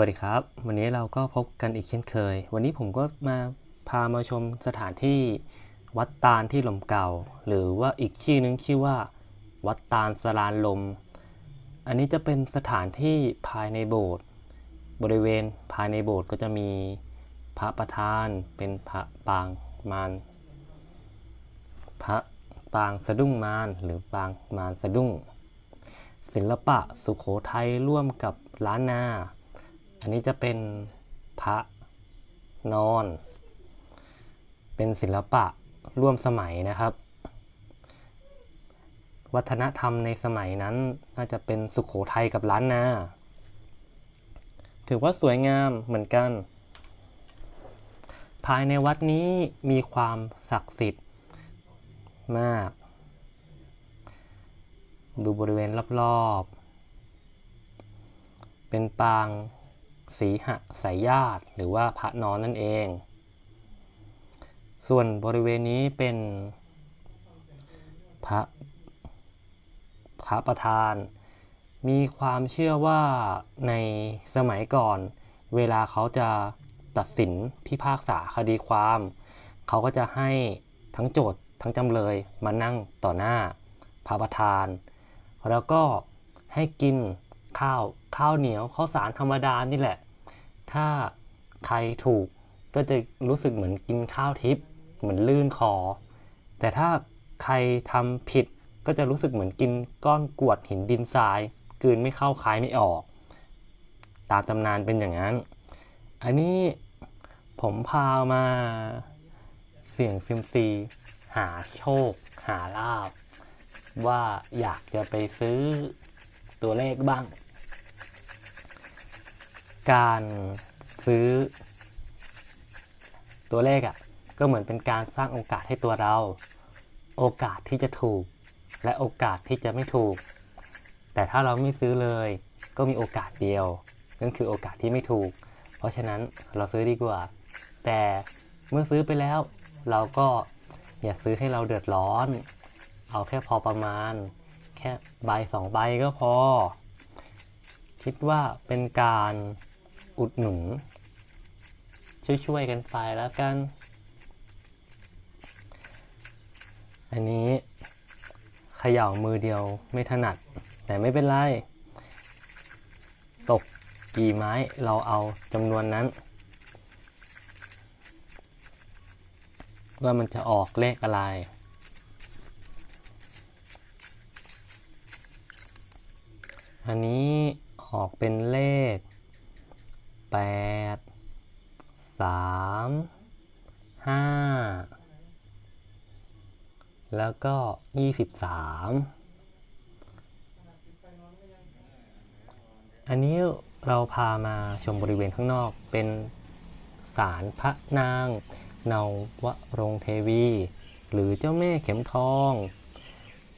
วัสดีครับ วันนี้เราก็พบกันอีกเช่นเคย วันนี้ผมก็มาพามาชมสถานที่วัดตาลที่ลมเก่า หรือว่าอีกชื่อนึงชื่อว่า วัดตาลสลานลม อันนี้จะเป็นสถานที่ภายในโบสถ์บริเวณภายในโบสถ์ก็จะมีพระประธานเป็นพระปางมารพระปางสะดุ้งมารหรือปางมารสะดุ้ง ศิลปะสุโขทัยร่วมกับล้านนา อันนี้จะเป็นพระนอน เป็นศิลปะร่วมสมัยนะครับ วัฒนธรรมในสมัยนั้นน่าจะเป็นสุขโขทัยกับล้านนา ถือว่าสวยงามเหมือนกัน ภายในวัดนี้มีความศักดิ์สิทธิ์มาก ดูบริเวณรอบๆ เป็นปาง สีหะสายญาติ หรือว่าพระนอนนั่นเอง ส่วนบริเวณนี้เป็นพระพระประธาน มีความเชื่อว่าในสมัยก่อน เวลาเขาจะตัดสินพิพากษาคดีความ เขาก็จะให้ทั้งโจทย์ทั้งจำเลยมานั่งต่อหน้าพระประธาน แล้วก็ให้กิน ข้าว ข้าวเหนียวข้าวสารธรรมดานี่แหละ ถ้าใครถูกก็จะรู้สึกเหมือนกินข้าวทิพย์เหมือนลื่นคอ แต่ถ้าใครทำผิดก็จะรู้สึกเหมือนกินก้อนกวดหินดินทรายกลืนไม่เข้าคายไม่ออก ตามตำนานเป็นอย่างนั้น อันนี้ผมพามาเสี่ยงซิมซี หาโชค หาลาบ ว่าอยากจะไปซื้อตัวเลขบ้าง การซื้อ ตัวเลขอะ่ะก็เหมือนเป็นการสร้างโอกาสให้ตัวเรา โอกาสที่จะถูก และโอกาสที่จะไม่ถูก แต่ถ้าเราไม่ซื้อเลย ก็มีโอกาสเดียว นั่นคือโอกาสที่ไม่ถูก เพราะฉะนั้นเราซื้อดีกว่า แต่เมื่อซื้อไปแล้ว เราก็อย่าซื้อให้เราเดือดร้อน เอาแค่พอประมาณ แค่ใบสองใบก็พอ คิดว่าเป็นการ อุดหนุนช่วยๆกันไปแล้วกัน อันนี้เขย่ามือเดียวไม่ถนัด แต่ไม่เป็นไร ตกกี่ไม้เราเอาจำนวนนั้น ว่ามันจะออกเลขอะไรอันนี้ออกเป็นเลข 8 3 5แล้วก็23อันนี้เราพามาชมบริเวณข้างนอกเป็นศาลพระนางเนาวรงเทวี หรือเจ้าแม่เข็มทอง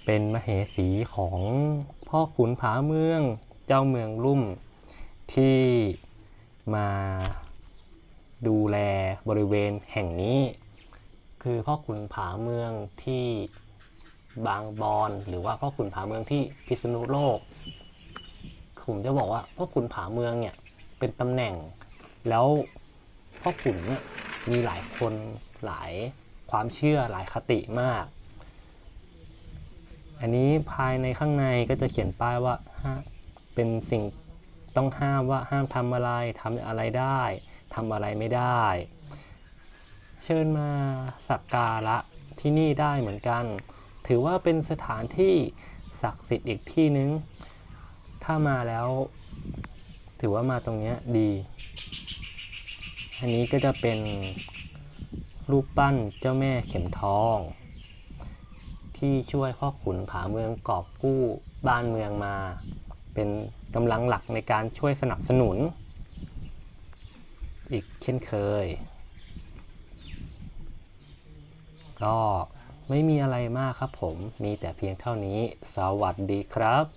เป็นมเหสีของพ่อขุนผาเมือง เจ้าเมืองลุ่มที่ มาดูแลบริเวณแห่งนี้ คือพ่อขุนผาเมืองที่บางบอนหรือว่าพ่อขุนผาเมืองที่พิษณุโลกผมจะบอกว่าพ่อขุนผาเมืองเนี่ยเป็นตำแหน่ง แล้วพ่อขุนเนี่ยมีหลายคนหลายความเชื่อหลายคติมาก อันนี้ภายในข้างในก็จะเขียนป้ายว่าห้าเป็นสิ่ง ต้องห้ามว่าห้ามทำอะไรทำอะไรได้ทำอะไรไม่ได้ เชิญมาสักการะที่นี่ได้เหมือนกัน ถือว่าเป็นสถานที่ศักดิ์สิทธิ์อีกที่นึง ถ้ามาแล้ว ถือว่ามาตรงนี้ดี อันนี้ก็จะเป็นรูปปั้นเจ้าแม่เข็มทอง ที่ช่วยพ่อขุนผาเมืองกอบกู้บ้านเมืองมา เป็นกำลังหลักในการช่วยสนับสนุน อีกเช่นเคย ก็ไม่มีอะไรมากครับผม มีแต่เพียงเท่านี้ สวัสดีครับ